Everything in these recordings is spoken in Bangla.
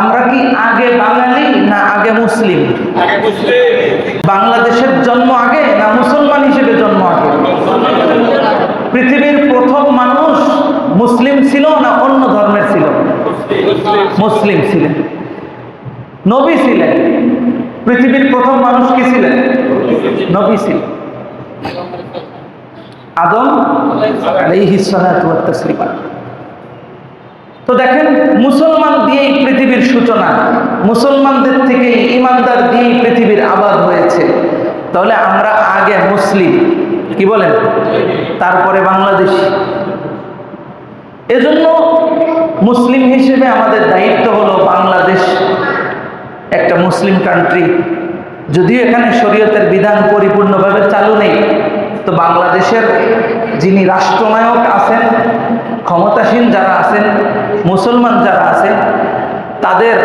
আমরা কি আগে বাঙালি না আগে মুসলিম? বাংলাদেশের জন্ম আগে না মুসলমান হিসেবে জন্ম আগে? পৃথিবীর প্রথম মানুষ মুসলিম ছিল না অন্য ধর্মের ছিল? মুসলিম ছিলেন নবী ছিলেন। পৃথিবীর প্রথম মানুষ কি ছিলেন? নবী ছিলেন আদম আলাইহিস সালাতু ওয়াত তাসলিমা। তো দেখেন, মুসলমান দিয়েই পৃথিবীর সূচনা। মুসলমানদের থেকে ইমানদার দিয়েই পৃথিবীর আবাদ হয়েছে। তাহলে আমরা আগে মুসলিম, কি বলেন? তারপরে বাংলাদেশ। এজন্য মুসলিম হিসেবে আমাদের দায়িত্ব হলো বাংলাদেশ, একটা মুসলিম কান্ট্রি যদিও এখানে শরীয়তের বিধান পরিপূর্ণভাবে চালু নেই, তো বাংলাদেশের যিনি রাষ্ট্রনায়ক আছেন ক্ষমতাসীন যারা আছেন, মুসলমান যারা আছেন, তাদের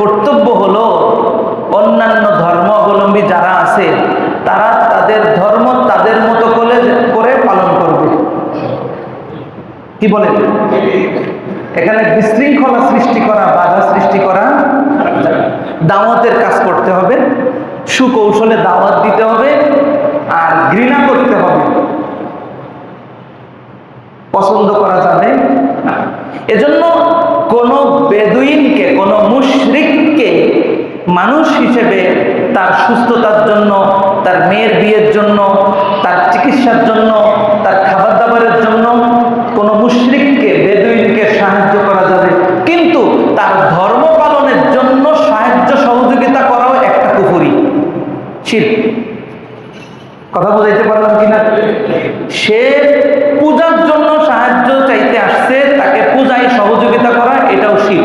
কর্তব্য হলো অন্যান্য ধর্মাবলম্বী যারা আছে, তারা তাদের ধর্ম তাদের মতো করে করে পালন করবে। কি বলেন? এখানে বিশৃঙ্খলা সৃষ্টি করা, বাধা সৃষ্টি করা, দাওয়াতের কাজ করতে হবে, সুকৌশলে দাওয়াত দিতে হবে, আর ঘৃণা করতে হবে। পছন্দ করা যাবে না। এজন্য কোনো বেদুইনকে, কোনো মুশরিককে মানুষ হিসেবে তার সুস্থতার জন্য, তার মেয়ের বিয়ের জন্য, তার চিকিৎসার জন্য, তার খাবার দাবারের জন্য কোনো মুশরিককে, বেদুইনকে সাহায্য করা যাবে। কিন্তু তার ধর্ম পালনের জন্য সাহায্য সহযোগিতা করাও একটা কুফুরি শিল্প কথা বুঝাইতে পারলাম কিনা? সে পূজার জন্য সাহায্য চাইতে আসছে তাকে পূজায় সহযোগিতা করা এটাও শিখ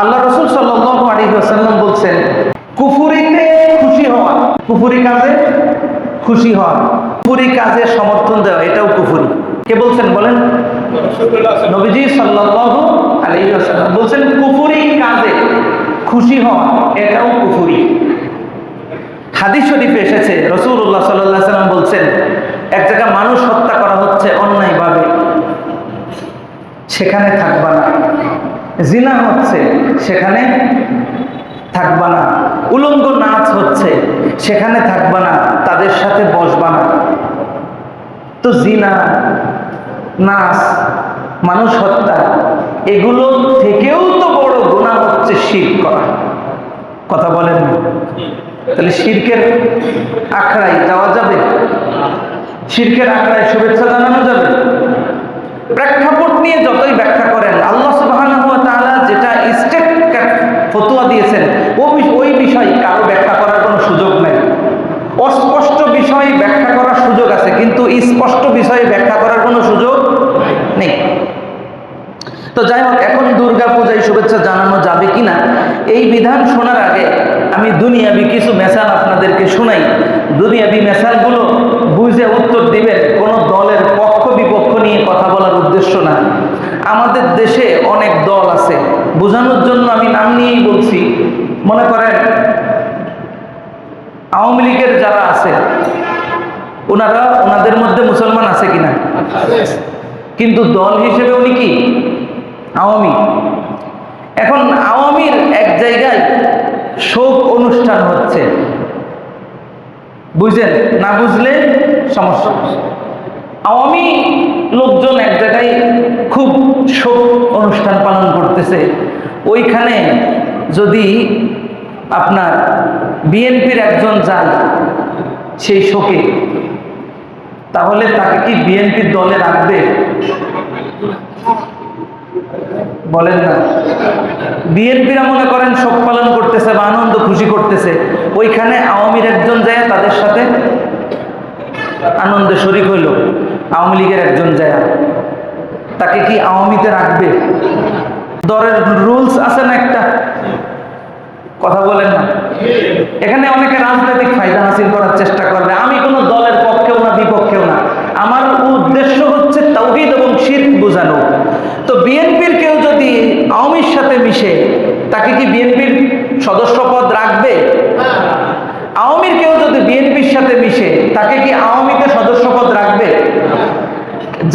আল্লাহ রসুল সাল্লাহ আলী আসাল্লাম বলছেন কুফুরিতে খুশি হওয়া কুফুরি কাজে খুশি হওয়া কুফুরি কাজে সমর্থন দেওয়া, এটাও কুফুরি। কে বলছেন বলেন? নবীজি সাল্লাহ আলী বলছেন, কুফুরি কাজে খুশি হওয়া, এটাও কুফুরি। হাদিস শরীফে এসেছে রসুল্লাহ সাল্লাহ সাল্লাম বলছেন, এক জায়গায় মানুষ হত্যা করা হচ্ছে অন্যায়ভাবে, সেখানে থাকবা না। জিনা হচ্ছে, সেখানে থাকবা না। উলঙ্গ নাচ হচ্ছে সেখানে থাকবা না, তাদের সাথে বসবা না। তো জিনা নাচ মানুষ হত্যা, এগুলো থেকেও তো বড় গুণা হচ্ছে শির করা। কথা বলেন তাহলে শিরকের আখড়াই যাওয়া যাবে? শিরকের আখড়ায় শুভেচ্ছা জানানো যাবে? প্রেক্ষাপট নিয়ে যতই ব্যাখ্যা করেন আল্লাহ সুবহানাহু ওয়া তাআলা যেটা স্টেট ফতোয়া দিয়েছেন ও বিষ- ওই বিষয় কারও ব্যাখ্যা করার কোনো সুযোগ নেই অস্পষ্ট বিষয় ব্যাখ্যা করার সুযোগ আছে কিন্তু স্পষ্ট বিষয়ে ব্যাখ্যা করার কোনো সুযোগ নেই। তো যাই হোক, এখন দুর্গা পূজায় শুভেচ্ছা জানানো যাবে কিনা, এই বিধান শোনার আগে আমি দুনিয়াবি কিছু মেশাল আপনাদেরকে শোনাই। দুনিয়াবি মেশালগুলো বুঝে উত্তর দিবেন, কোনো দলের পক্ষ বিপক্ষ নিয়ে কথা বলার উদ্দেশ্য না। আমাদের দেশে অনেক দল আছে, বোঝানোর জন্য আমি নাম নিয়েই বলছি। মনে করেন, আওয়ামী লীগের যারা আছে, ওনারা ওনাদের মধ্যে মুসলমান আছে কিনা? কিন্তু দল হিসেবে উনি কি? আওয়ামী। এখন আওয়ামীর এক জায়গায় শোক অনুষ্ঠান হচ্ছে। বুঝলেন? না বুঝলে সমস্যা। আওয়ামী লোকজন এক জায়গায় খুব শোক অনুষ্ঠান পালন করতেছে। ওইখানে যদি আপনার বিএনপির একজন যায় সেই শোকে তাহলে তাকে কি বিএনপির দলে রাখবে? বলেন না। বিএনপিরা মনে করেন শোক পালন করতেছে বা আনন্দ খুশি করতেছে। ওইখানে আওয়ামীর একজন যায়, তাদের সাথে আনন্দে শরিক হইল। আওয়ামী লীগের একজন যায়। তাকে কি আওয়ামীতে রাখবে? দরের রুলস আছে না একটা? কথা বলেন না। এখানে অনেকে রাজনৈতিক ফায়দা হাসিল করার চেষ্টা করবে। আমি কোনো দলের পক্ষেও না, বিপক্ষেও না। আমার উদ্দেশ্য হচ্ছে তৌহিদ এবং শির্ক বোঝানো। তো বিএনপির কেউ যদি আওয়ামীর সাথে মিশে, তাকে কি বিএনপির সদস্য পদ রাখবে? আওয়ামীর কেউ যদি বিএনপির সাথে মিশে, তাকে কি আওয়ামীতে সদস্য পদ রাখবে?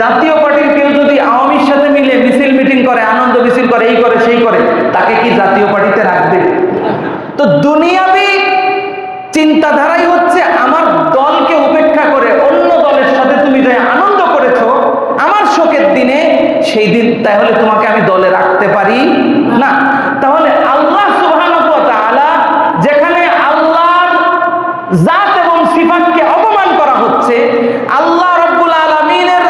জাতীয় পার্টির কেউ যদি আওয়ামীর সাথে মিলে মিছিল মিটিং করে, আনন্দ মিছিল করে করে, এই করে, সেই করে, তাকে কি জাতীয় পার্টিতে রাখবে? তো দুনিয়াবি চিন্তাধারাই হচ্ছে আমার দলকে উপেক্ষা করে অন্য দলের সাথে তুমি যে আনন্দ করেছ আমার শোকের দিনে সেই দিন তাহলে তোমাকে আমি দলে রাখতে পারি? না তাহলে আল্লাহ সুবহানাহু ওয়া তাআলা যেখানে আল্লাহর জাত এবং সিফাতকে অপমান করা হচ্ছে আল্লাহ রাব্বুল আলামিনের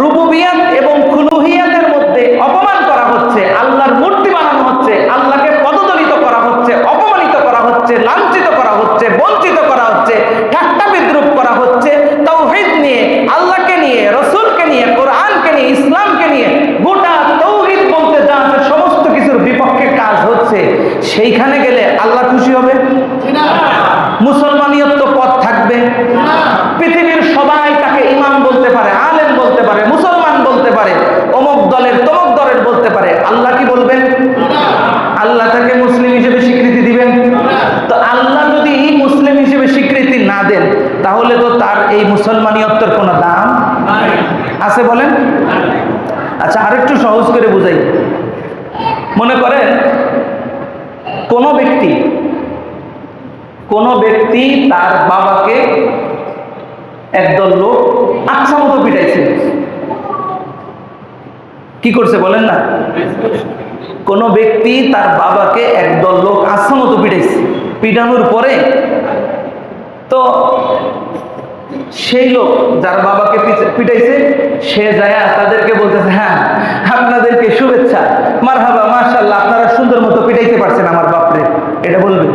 রুবুবিয়াত এবং কুলুহিয়াতের মধ্যে অপমান করা হচ্ছে আল্লাহর মূর্তি বানানো হচ্ছে আল্লাহকে পদদলিত করা হচ্ছে অপমানিত করা হচ্ছে লাঞ্ছিত করা হচ্ছে বঞ্চিত করা হচ্ছে ঠাট্টা বিদ্রুপ করা হচ্ছে তৌহিদ নিয়ে আল্লাহকে নিয়ে রসুলকে নিয়ে কোরআনকে নিয়ে ইসলামকে নিয়ে গোটা তৌহিদ বলতে যা আছে সমস্ত কিছুর বিপক্ষে কাজ হচ্ছে সেইখানে গেলে আল্লাহ খুশি হবে মুসলমানিয়ত পথ থাকবে পৃথিবীর সবাই তাকে ইমাম বলতে পারে আলেম বলতে পারে মুসলমান বলতে পারে অমুক দলের তমুক দলের বলতে পারে আল্লাহ কি বলবেন আল্লাহ তাকে মুসলিম হিসেবে স্বীকৃতি দিবেন তো আল্লাহ যদি মুসলিম হিসেবে স্বীকৃতি না দেন তাহলে তো তার এই মুসলমানিয়ত্বের কোনো দাম আছে বলেন? আচ্ছা আরেকটু সহজ করে বুঝাই। মনে করেন, কোনো ব্যক্তি কোনো ব্যক্তি তার বাবাকে একদল লোক আচ্ছা মতো পিটাইছে। কি করছে বলেন না? কোনো ব্যক্তি তার বাবাকে একদল লোক আচ্ছা মতো পিটাইছে। পিটানোর পরে তো সেই লোক যার বাবাকে পিটাইছে, সে যায় তাদেরকে বলতেছে হ্যাঁ আপনাদেরকে শুভেচ্ছা। মার হাবা মার্শাল্লাহ আপনারা সুন্দর মতো পিটাইতে পারছেন আমার বাপরে। এটা বলবে?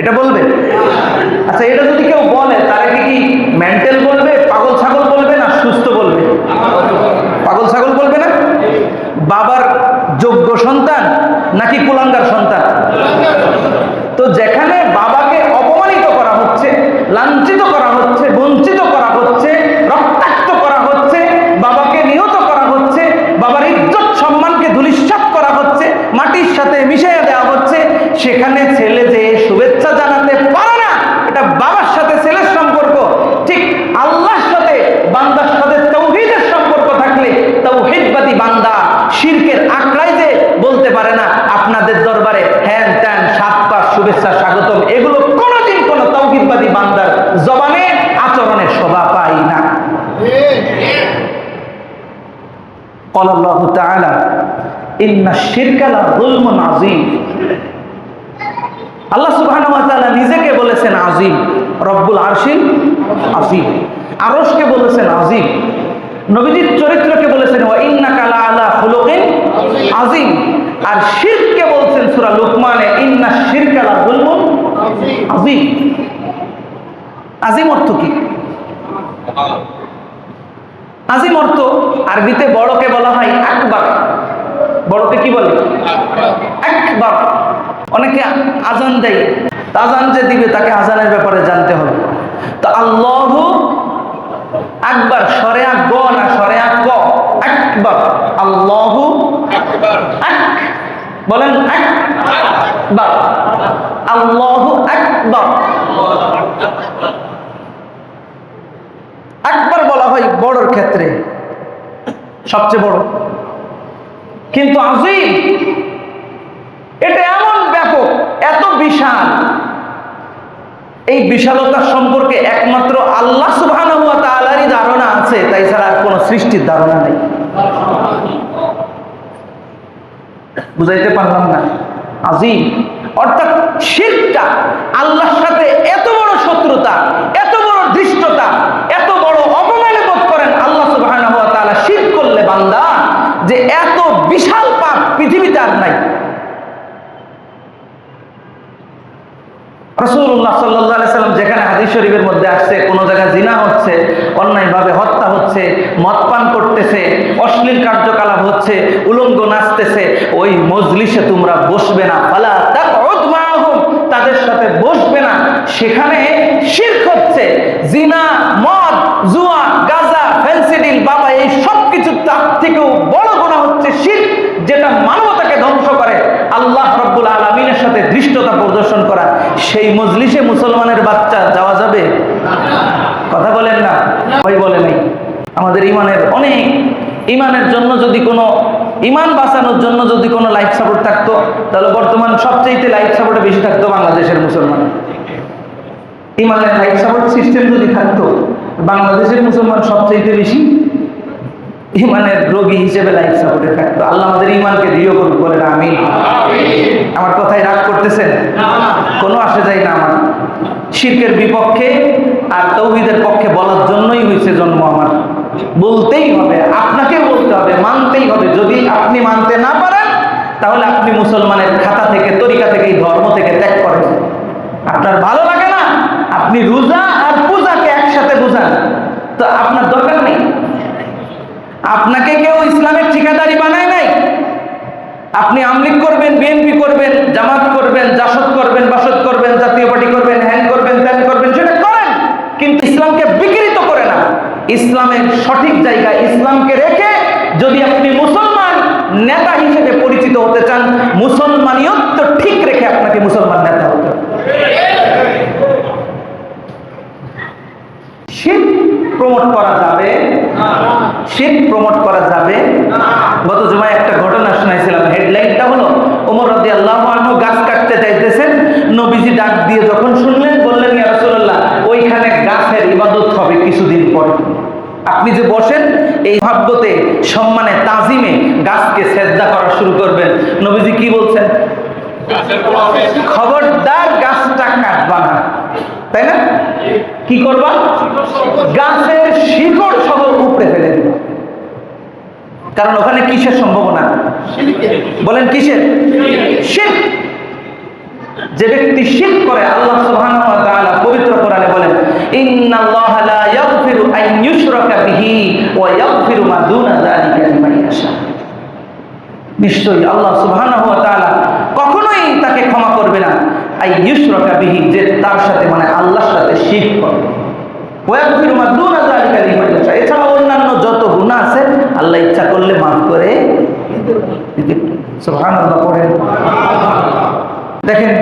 এটা বলবে? আচ্ছা এটা যদি কেউ বলে, তারা কি মেন্টাল বলবে, পাগল ছাগল বলবে না সুস্থ বলবে? পাগল ছাগল বলবে না? বাবার যোগ্য সন্তান নাকি কুলাঙ্গার সন্তান? তো যেখানে বাবাকে অপমানিত করা হচ্ছে লাঞ্ছিত করা হচ্ছে বঞ্চিত করা হচ্ছে রক্তাক্ত করা হচ্ছে বাবাকে নিহত করা হচ্ছে বাবার ইজ্জত সম্মানকে ধুলিস্বাত করা হচ্ছে মাটির সাথে মিশিয়ে দেওয়া হচ্ছে সেখানে ছেলে যে শুভেচ্ছা জানাতে পারে না এটা বাবার সাথে ছেলের সম্পর্ক ঠিক আল্লাহর সাথে বান্দার সাথে তৌহিদের সম্পর্ক থাকলে তৌহিদবাদী বান্দা শিরকের আঁকড়াই যে বলতে পারে না আপনাদের দরবারে হ্যান ত্যান সাত পাঁচ শুভেচ্ছা স্বাগতম এগুলো কোনোদিন কোনো তৌহিদবাদী বান্দার জবানে আচরণে শোভা পাই না قال الله تعالى إن الشرك لظلم عظيم আজিম, রব্বুল আরশিল আজিম আরশকে বলেছেন আজিম, নবীজির চরিত্রকে বলেছেন ওয়া ইন্নাকা লা আলা খুলুকিন আজিম। আর শিরককে বলছেন সূরা লুকমানে, ইন্না শিরকা লা যুলমুন আজিম আজিম অর্থ কি? আজিম অর্থ আরবিতে বড়কে বলা হয় আকবার। বড়কে কি বলে? একবার অনেকে আজান দেয় আজান যে দিবে, তাকে আজানের ব্যাপারে জানতে হবে। তো আল্লাহ আকবার, সরে আক গ না, সরে আক গ একবার আল্লাহ বলেন একবার আল্লাহ আকবার। একবার বলা হয় বড়র ক্ষেত্রে, সবচেয়ে বড়। কিন্তু আজিম, এটা এমন ব্যাপক, এত বিশাল এই বিশালতা সম্পর্কে একমাত্র আল্লাহ সুবহানাহু ওয়া তাআলারই ধারণা আছে, তাই ছাড়া আর কোনো সৃষ্টির ধারণা নেই। বুঝাইতে পারলাম না। আজিম, অর্থাৎ শিরকটা, আল্লাহর সাথে এত বড় শত্রুতা, এত বড় ধৃষ্টতা, এত বড় অপমানে বোধ করেন আল্লাহ তাআলা, শিরক করলে বান্দা, যে এত বিশাল পাপ পৃথিবীতে আর নাই। রসুল্লাহ সাল্লাহ সাল্লাম যেখানে হাদিস শরীফের মধ্যে আসছে, কোনো জায়গায় জিনা হচ্ছে, অন্যায়ভাবে হত্যা হচ্ছে মদ পান করতেছে, অশ্লীল কার্যকলাপ হচ্ছে, উলঙ্গ নাচতেছে, ওই মজলিসে তোমরা বসবে না। ফালা তাদের সাথে বসবে না। সেখানে শিরক হচ্ছে। জিনা, মদ, জুয়া, গাজা ফেন্সিডিল বাবা, এই সব কিছু তার থেকেও বড় গোনা হচ্ছে শিরক, যেটা মানবতাকে ধ্বংস করে। আল্লাহ রব্বুল আলমিনের সাথে দৃষ্টতা প্রদর্শন করা। সেই মজলিসে মুসলমানের বাচ্চা যাওয়া যাবে? কথা বলেন না ওই বলে আমাদের ইমানের অনেক, ইমানের জন্য যদি কোনো, ইমান বাঁচানোর জন্য যদি কোনো লাইফ সাপোর্ট থাকতো, তাহলে বর্তমান সবচেয়ে লাইফ সাপোর্টে বেশি থাকতো বাংলাদেশের মুসলমান। ইমানের লাইফ সাপোর্ট সিস্টেম যদি থাকতো, বাংলাদেশের মুসলমান সবচেয়ে বেশি ইমানের রোগী হিসেবে লাইফ সাপোর্টে থাকতো। আল্লাহ আমাদের ইমানকে দৃঢ় করুক, বলেন আমি আমার কথায় রাগ করতেছেন? কোনো আসে যায় না আমার। শিরকের বিপক্ষে আর তৌহিদের পক্ষে বলার জন্যই হয়েছে জন্ম আমার। বলতেই হবে আপনাকে বলতে হবে, মানতেই হবে। যদি আপনি মানতে না পারেন, তাহলে আপনি মুসলমানের খাতা থেকে, তরিকা থেকে ধর্ম থেকে ত্যাগ করেন। আপনার ভালো লাগে না? আপনি রোজা আর পূজাকে একসাথে বুঝান। তো আপনার দরকার নেই। আপনাকে কেউ ইসলামের ঠিকাদারি বানায় নাই? আপনি আমলিক করবেন বিএনপি করবেন, জামাত করবেন, জাসদ করবেন, বাসদ করবেন, জাতীয় পার্টি করবেন, হ্যান করবেন, ত্যান করবেন, সেটা করেন। কিন্তু ইসলামকে বিকৃত করে না। ইসলামের সঠিক জায়গায় ইসলামকে রেখে যদি আপনি মুসলমান নেতা হিসেবে পরিচিত হতে চান মুসলমানিয়ত্ব ঠিক রেখে আপনাকে মুসলমান নেতা হতে হবে শিখ প্রমোট করা যাবে? শিখ প্রমোট করা যাবে? গত জমায় একটা ঘটনা শোনাইছিলাম হেডলাইনটা হলো ওমর রদি আল্লাহ গাছ কাটতে চাইতেছেন নবীজি ডাক দিয়ে যখন শুনলেন বললেন ইয়া রাসূলুল্লাহ ওইখানে গাছের ইবাদত হবে কিছুদিন পর। আপনি যে বসেন এই ভাব্যতে সম্মানে তাজিমে গাছকে সেজদা করা শুরু করবেন। নবীজি কি বলছেন? খবরদার গাছটা কাটবা না। তাই না? কি করবা? গাছের শিকড় সহ উপড়ে ফেলে দিবা। কারণ ওখানে কিসের সম্ভাবনা? বলেন কিসের? শিখ যে ব্যক্তি শিখ করে, আল্লাহ সুবহানাহু ওয়া পবিত্র কোরআনে বলেন, ইন্নাল্লাহা নিশ্চয়ই আল্লাহ সুবহানাহু কখনোই তাকে ক্ষমা করবে না যে তার সাথে মানে আল্লাহর সাথে শিখ করে। এছাড়া অন্যান্য যত গুনাহ আছে, আল্লাহ ইচ্ছা করলে মাফ করে দেখেন,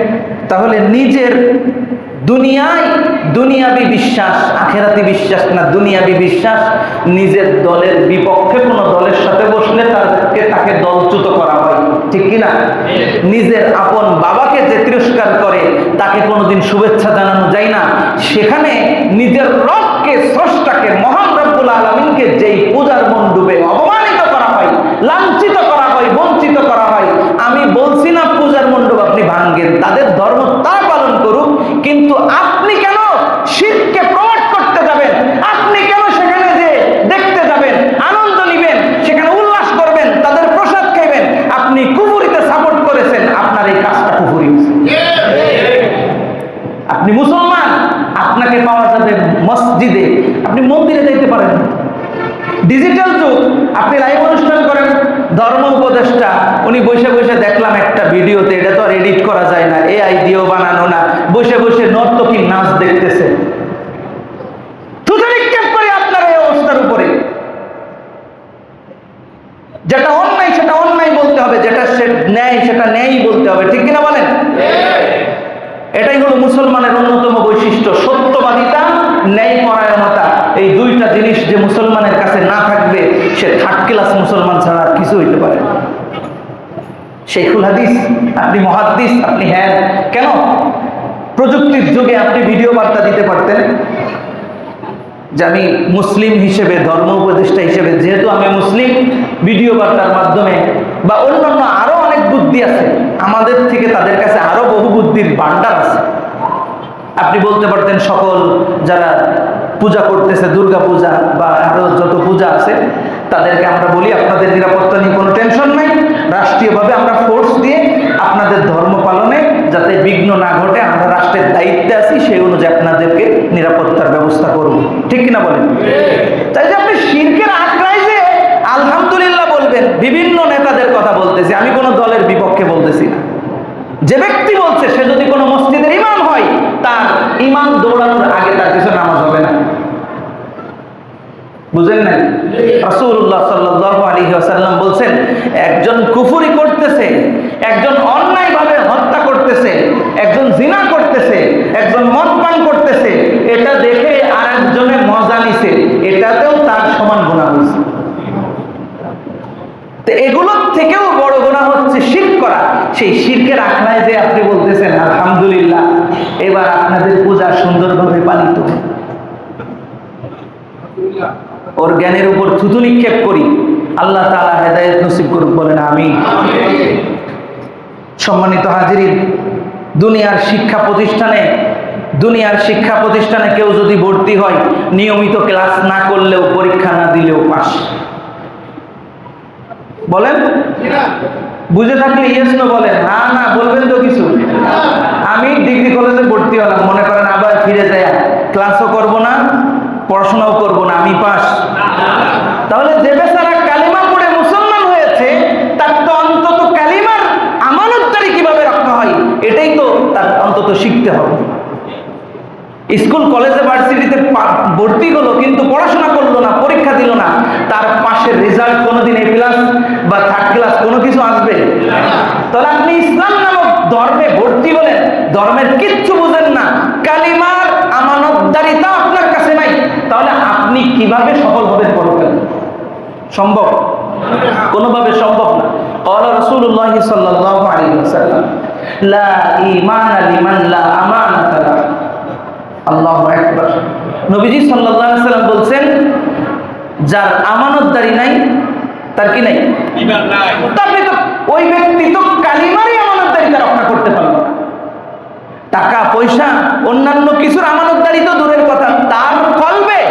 তাহলে নিজের দুনিয়ায় দুনিয়াবি বিশ্বাস, আখেরাতি বিশ্বাস না, দুনিয়াবি বিশ্বাস, নিজের দলের বিপক্ষে কোনো দলের সাথে বসলে তাকে তাকে দলচ্যুত করা হয়, ঠিক কিনা? নিজের আপন বাবাকে যে তিরস্কার করে, তাকে কোনোদিন শুভেচ্ছা জানানো যায় না। সেখানে নিজের রবকে, স্রষ্টাকে, মহান রব্বুল আলমিনকে যেই পূজার মণ্ডপে অপমানিত করা হয়, লাঞ্ছিত করা হয়, বঞ্চিত করা হয়, আমি বলছি না পূজার মণ্ডপ আপনি ভাঙ্গেন তাদের ধর্ম তারা পালন করুক কিন্তু আপনি কেন শীতকে প্রমোট করতে যাবেন আপনি কেন সেখানে যে দেখতে যাবেন আনন্দ নিবেন সেখানে উল্লাস করবেন তাদের প্রসাদ খাইবেন আপনি কুফুরিতে সাপোর্ট করেছেন আপনার এই কাজটা কুফুরি আপনি মুসলমান আপনাকে পাওয়া যাবে মসজিদে আপনি মন্দিরে যাইতে পারেন ডিজিটাল যুগ আপনি লাইভ অনুষ্ঠান করেন ধর্ম উপদেষ্টা উনি বসে বসে দেখলাম একটা ভিডিওতে, এটা তো আর এডিট করা যায় না এআই দিয়েও বানানো না। বসে বসে নর্তকীর নাচ দেখতেছে। যেটা অন্যায়, সেটা অন্যায় বলতে হবে, যেটা সে ন্যায়, সেটা ন্যায় বলতে হবে, ঠিক কিনা বলেন? এটাই হলো মুসলমানের অন্যতম বৈশিষ্ট্য, সত্যবাদিতা, ন্যায়পরায়ণতা। এই দুইটা জিনিস যে মুসলমানের কাছে না থাকবে, সে থার্ড ক্লাস মুসলমান ছাড়া আর কিছু হইতে পারে না। শেখুল হাদিস, আপনি মহাদ্দিস, আপনি হ্যাঁ। কেন? প্রযুক্তির যুগে আপনি ভিডিও বার্তা দিতে পারতেন যে আমি মুসলিম হিসেবে, ধর্ম উপদেষ্টা হিসেবে, যেহেতু আমি মুসলিম, ভিডিও বার্তার মাধ্যমে বা অন্যান্য আরও অনেক বুদ্ধি আছে, আমাদের থেকে তাদের কাছে আরও বহু বুদ্ধির ভান্ডার আছে। আপনি বলতে পারতেন সকল যারা পূজা করতেছে দুর্গা পূজা বা আরও যত পূজা আছে, তাদেরকে আমরা বলি, আপনাদের নিরাপত্তা নিয়ে কোনো টেনশন নাই। রাষ্ট্রীয়ভাবে আমরা ফোর্স দিয়ে আপনাদের ধর্ম পালনে যাতে বিঘ্ন না ঘটে, আমরা রাষ্ট্রের দায়িত্বে আছি, সেই অনুযায়ী আপনাদেরকে নিরাপত্তার ব্যবস্থা করব। ঠিক কিনা বলেন? তাই যে আপনি শিরকের আগ্রায় যে আলহামদুলিল্লাহ বলবেন, বিভিন্ন নেতাদের কথা বলতেছি, আমি কোনো দলের বিপক্ষে বলতেছি না। যে ব্যক্তি বলছে, সে যদি কোনো মসজিদের ইমাম হয়, তার ইমাম দৌড়ানোর আগে তার কিছু নামাজ হবে না। বুঝেন নাই? রাসূলুল্লাহ সাল্লাল্লাহু আলাইহি ওয়াসাল্লাম বলছেন, একজন কুফরি করতেছে, একজন অন্যায়ভাবে হত্যা করতেছে, একজন জিনা করতেছে একজন মদ পান করতেছে এটা দেখে আরেকজনে মজা নিছে এটাতেও তার সমান গুনাহ হয়েছে তো এগুলোর সেই শিরকের আখড়ায় যে আপনি বলতেছেন আলহামদুলিল্লাহ এবার আপনাদের পূজা সুন্দরভাবে পালিত হবে। ওর জ্ঞানের উপর থুতু নিক্ষেপ করি। আল্লাহ তাআলা হেদায়েত নসিব করুক, বলেন আমি সম্মানিত হাজিরিন, দুনিয়ার শিক্ষা প্রতিষ্ঠানে, দুনিয়ার শিক্ষা প্রতিষ্ঠানে কেউ যদি ভর্তি হয়, নিয়মিত ক্লাস না করলেও পরীক্ষা না দিলেও পাস। বলেন? বুঝে থাকলে ইয়েস বলেন। হ্যাঁ না, বলবেন তো কিছু। আমি ডিগ্রি কলেজে ভর্তি হলাম, মনে করেন আবার ফিরে যায় ক্লাসও করব না পড়াশোনাও করব না, আমি পাস। তাহলে যে বেচারা কালিমা পড়ে মুসলমান হয়েছে, তার তো অন্তত কালিমার আমানতদারি কীভাবে রক্ষা হয়? এটাই তো তার অন্তত শিখতে হবে। স্কুল, কলেজে, ভার্সিটিতে ভর্তি হলো, কিন্তু পড়াশোনা করল না, পরীক্ষা দিল না। তার পাশের রেজাল্ট কোনোদিন এ ক্লাস বা থার্ড ক্লাস কোনো কিছু আসবে? তাহলে আপনি ইসলাম নামক ধর্মে ভর্তি হলেন ধর্মের কিচ্ছু বুঝেন না। কালিমার আমানতদারিতা আপনার কাছে নাই তাহলে আপনি কিভাবে সফল হবেন পরকালে সম্ভব কোনোভাবে সম্ভব না قال رسول الله صلى الله عليه وسلم لا إيمان لمن لا أمانة له আল্লাহু আকবার নবীজি সাল্লাল্লাহু আলাইহি সাল্লাম বলছেন যার আমানতদারি নাই তার কি নাই তাহলে তো ওই ব্যক্তি তো কালিমারই আমানতদারিতা রক্ষা করতে পারলো না টাকা পয়সা অন্যান্য কিছুর আমানতদারি তো দূরের কথা। তার কলবে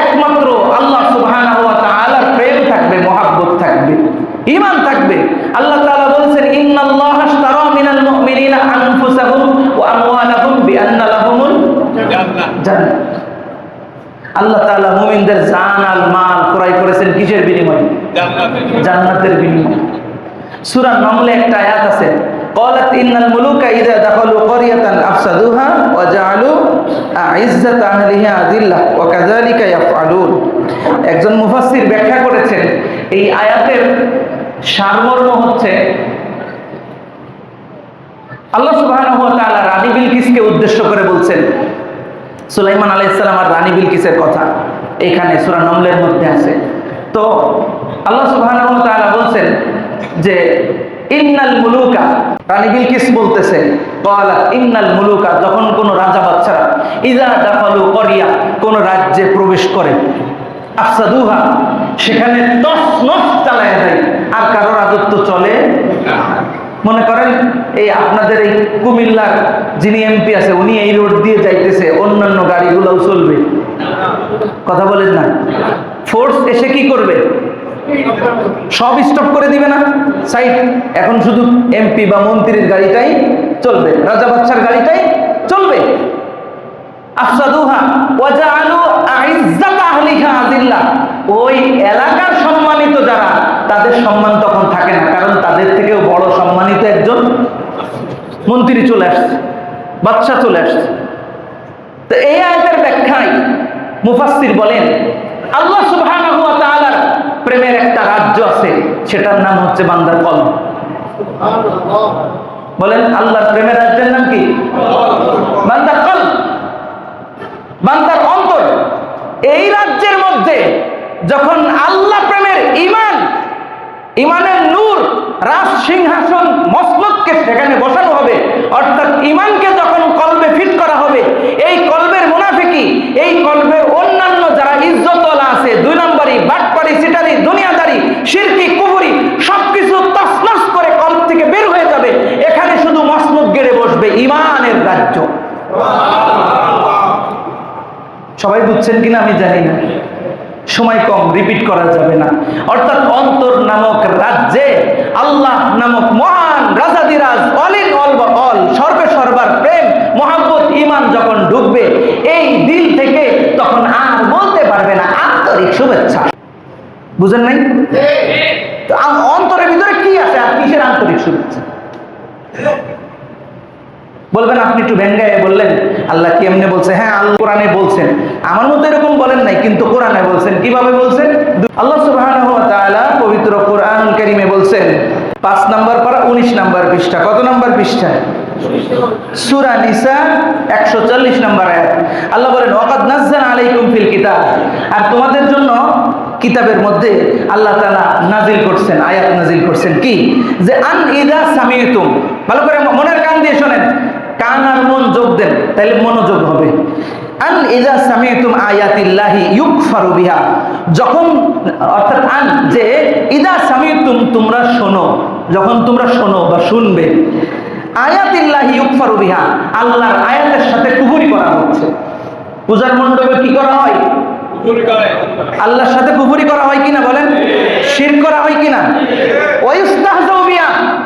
একমাত্র আল্লাহ তাআলার প্রেম থাকবে মহাব্বত থাকবে ঈমান থাকবে। আল্লাহ তাআলা বলেছেন ইন্নাল্লাহা আশতারা মিনাল মুমিনিনা আনফুসাহুম ওয়া আমওয়ালাহুম বিআন্না লাহুমুল জান্নাহ। আল্লাহ তাআলা মুমিনদের জান আল মাল ক্রয় করেছেন কিসের বিনিময়ে। জান্নাতের বিনিময়ে। সূরা নমলে একটা আয়াত আছে قالت ان الملوك اذا دخلوا قريه افسدوها وجعلوا عزه اهلها اذله وكذلك يفعلون একজন মুফাসসির ব্যাখ্যা করেছেন এই আয়াতের সারমর্ম হচ্ছে আল্লাহ সুবহানাহু ওয়া তাআলা রানী বিলকিসকে উদ্দেশ্য করে বলছেন সুলাইমান আলাইহিস সালাম আর রানী বিলকিসের কথা এখানে সূরা নমলের মধ্যে আছে তো আল্লাহ তাআলা বলছেন যে, ইন্নাল মুলুকা রানী বিলকিস বলতেছে ক্বালা, ইন্নাল মুলুকা যখন কোন রাজা বাচ্চারা ইজা দাখালু করিয়া কোন রাজ্যে প্রবেশ করে, আফসাদুহা সেখানে তস নস চালায় দেয়, আর কারও রাজত্ব চলে মনে করেন, এই আপনাদের এই কুমিল্লার যিনি এমপি আছে, উনি এই রোড দিয়ে যাইতেছে, অন্যান্য গাড়িগুলোও চলবে। কথা বলেন না? ফোর্স এসে কি করবে? সব স্টপ করে দিবে না? সাইড, এখন শুধু এমপি বা মন্ত্রীর গাড়িটাই চলবে। রাজা বাচ্চার গাড়িটাই চলবে। ওই এলাকার সম্মানিত যারা, তাদের সম্মান তখন থাকে না, কারণ তাদের থেকেও বড় সম্মানিত একজন মন্ত্রী চলে আসছে চলে আসছে। তো এই ব্যাখ্যায় মুফাসসির বলেন আল্লাহ তাআলার প্রেমের একটা রাজ্য আছে, সেটার নাম হচ্ছে বান্দার কলম। বলেন, আল্লাহর প্রেমের রাজ্যের নাম কি? বান্দার কলম। বান্দার অন্তর। এই রাজ্যের মধ্যে যখন আল্লাহ প্রেমের ইমান ইমানের নূর, রাজ সিংহাসন, মসনদকে সেখানে বসানো হবে, অর্থাৎ ইমানকে যখন কলবে ফিট করা হবে, এই কলবের মুনাফিকি, এই কলবের আছে, দুই নম্বরই বাটপারি সিটারি, দুনিয়াদারি শিরকি কুহুরি সবকিছু তসনস করে কলব থেকে বের হয়ে যাবে। এখানে শুধু মসনদ গেড়ে বসবে, ইমানের রাজ্য। সবাই বুঝছেন কিনা আমি জানি না। সময় কম রিপিট করা যাবে না। অর্থাৎ অন্তর নামক রাজ্যে আল্লাহ নামক মহান রাজাদিরাজ অল ইন অল বা অল সর্বে সর্বার প্রেম মহাব্বত ইমান যখন ঢুকবে এই দিল থেকে তখন আর বলতে পারবে না আন্তরিক শুভেচ্ছা। বুঝেন নাই? অন্তরের ভিতরে কি আছে আর কিসের আন্তরিক শুভেচ্ছা? বলবেন, আপনি একটু ভেঙ্গায় বললেন, আল্লাহ কি এমনি বলছে? হ্যাঁ আল্লাহ কোরআনে বলছেন। আমার মতো এরকম বলেন নাই, কিন্তু কোরআনে বলছেন। কীভাবে বলছেন? আল্লাহ তাআলা পবিত্র কোরআন কারীমে বলছেন, পাঁচ নাম্বার পারা উনিশ নাম্বার পৃষ্ঠা। কত নাম্বার পৃষ্ঠা? সূরা নিসা 140 নম্বর আয়াত। আল্লাহ বলেন, ওয়াকাদ নাযাল আলাইকুম ফিল কিতাব। আর তোমাদের জন্য কিতাবের মধ্যে আল্লাহ তাআলা নাজিল করছেন, আয়াত নাজিল করছেন কি? যে, আন ইদা সামিতুম। ভালো করে মনের কান দিয়ে শোনেন। কান আর মন যোগ দেন তাহলে মনোযোগ হবে। আন ইজা সামিতুম আয়াতিল্লাহি ইউকফারু বিহা। যখন, অর্থাৎ আন, যে, ইদা সামিতুম, তোমরা শোনো। যখন তোমরা শোনো বা শুনবে আয়াতিল্লাহি ইউকফারু বিহা আল্লাহর আয়াতের সাথে কুফরি করা হচ্ছে। পূজার মণ্ডপে কি করা হয়? আল্লাহর সাথে কুফরি করা হয় কিনা বলেন? শির করা হয় কিনা?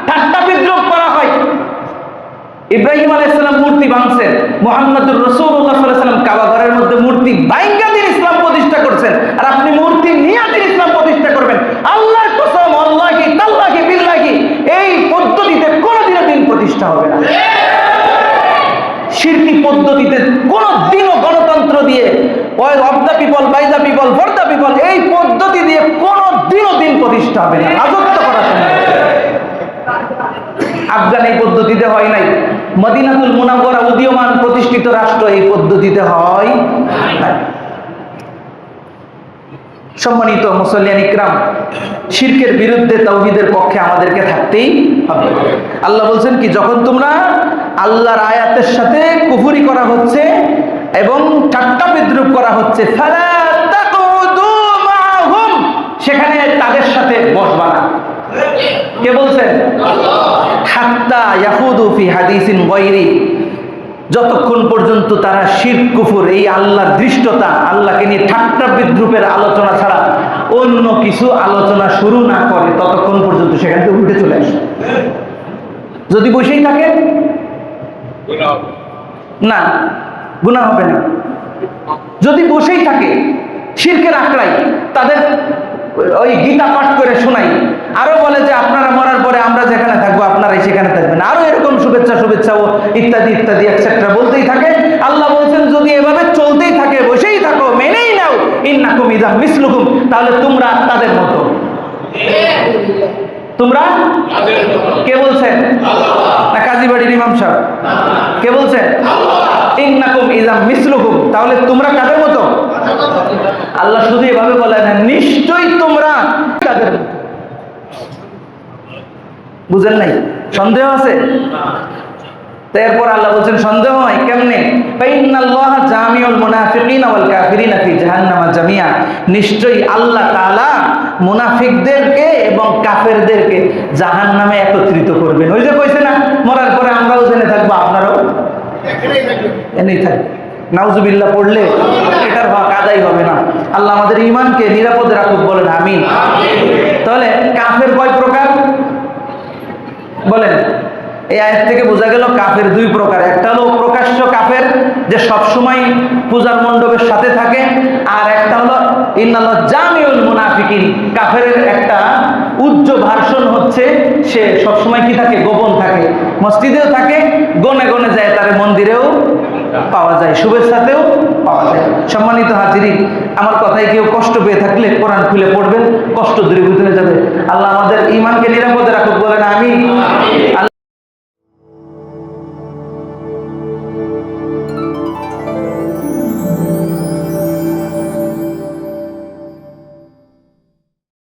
ঠাট্টা বিদ্রুপ করা হয়। ইব্রাহিম আলাইসাল্লাম মূর্তি ভাঙছেন মোহাম্মদুর রসুল্লাহ সাল্লাম কাবা ঘরের মধ্যে মূর্তি বাইঙ্গা দিন ইসলাম প্রতিষ্ঠা করছেন। আর আপনি মূর্তি নিয়ে দিন ইসলাম প্রতিষ্ঠা করবেন আল্লাহর কসম আল্লাহি তাল্লাহি বিল্লাহি এই পদ্ধতিতে কোনোদিনও দিন শিরকি পদ্ধতিতে কোন গণতন্ত্র দিয়ে of the people by the people for the people, এই পদ্ধতি দিয়ে দিন প্রতিষ্ঠা হবে না। রাজত্ব করা সম্ভব আফগান এই পদ্ধতিতে হয় নাই। মদিনাতুল মুনাওয়ারা উদীয়মান প্রতিষ্ঠিত রাষ্ট্র এই পদ্ধতিতে হয় নাই। সম্মানিত মুসল্লিয়ান ইকরাম শিরকের বিরুদ্ধে তৌহিদের পক্ষে আমাদেরকে থাকতেই হবে। আল্লাহ বলছেন কি যখন তোমরা আল্লাহর আয়াতের সাথে কুফুরি করা হচ্ছে এবং ঠাট্টা বিদ্রুপ করা হচ্ছে সেখানে তাদের সাথে বসবা না। কে বলছেন? হাত্তা ইয়াহুদু ফি হাদিসিন যতক্ষণ পর্যন্ত তারা শির, কুফুর, এই আল্লাহর দৃষ্টতা, আল্লাহকে নিয়ে ঠাট্টা বিদ্রুপের আলোচনা ছাড়া অন্য কিছু আলোচনা শুরু না করে, ততক্ষণ পর্যন্ত সেখান থেকে উঠে চলে আসে। যদি বসেই থাকে? না গুণা হবে না। যদি বসেই থাকে, শিরকের আঁকড়াই তাদের ওই গীতা পাঠ করে শোনাই, আরও বলে যে আপনারা মরার পরে আমরা যেখানে থাকব, আপনারাই সেখানে শুভেচ্ছা ও ইত্যাদি ইত্যাদি এটসেট্রা বলতেই থাকে। আল্লাহ বলছেন, যদি এভাবে চলতেই থাকে, বসেই থাকো, মেনেই নাও। ইন্নাকুম ইদা মিসলুকুম। তাহলে তোমরা তাদের মতো। তোমরা? কে বলছেন? না কাজীবাড়ির ইমাম সাহেব। কে বলছেন? ইন্নাকুম ইজা মিসলুকুম। তাহলে তোমরা কাদের মতো? আল্লাহ শুধু এভাবে বলে না নিশ্চয়ই তোমরা তাদের বুঝেন নাই? সন্দেহ আছে? তো এরপর আল্লাহ বলছেন সন্দেহ হয় কেমনে? ফাইনাল্লাহ জামিউল মুনাফিকিন ওয়াল কাফিরিন ফি জাহান্নামা জামিয়া। নিশ্চয়ই আল্লাহ তাআলা মুনাফিকদেরকে এবং কাফেরদেরকে জাহান্নামে একত্রিত করবেন। ওই যে কইছে না মরার পরে আমরাও জেনে থাকব আপনারাও? এনেই থাকবে নাউজুবিল্লাহ পড়লে এটার হক আদায় হবে না। আল্লাহ আমাদের ইমানকে নিরাপদে রাখুক বলেন আমিন। তাহলে কাফের কয় প্রকার বলেন এই আয়াত থেকে বোঝা গেল কাফের দুই প্রকার। একটা হলো প্রকাশ্য কাফের, যে সবসময় পূজার মণ্ডপের সাথে থাকে, আর একটা হলো ইন্নাল্লাহ জামিউল মুনাফিকিন। কাফের একটা উচ্চ ভার্সন হচ্ছে, সে সবসময় কি থাকে? গোপন থাকে। মসজিদেও থাকে, গনে গনে যায় তার মন্দিরেও পাওয়া যায়, শুভেচ্ছাতেও পাওয়া যায়। সম্মানিত হাজিরি আমার কথায় কেউ কষ্ট পেয়ে থাকলে কোরআন খুলে পড়বেন, কষ্ট দূরীভূত হয়ে যাবে। আল্লাহ আমাদের ইমানকে নিরাপদে রাখুক, বলেন আমি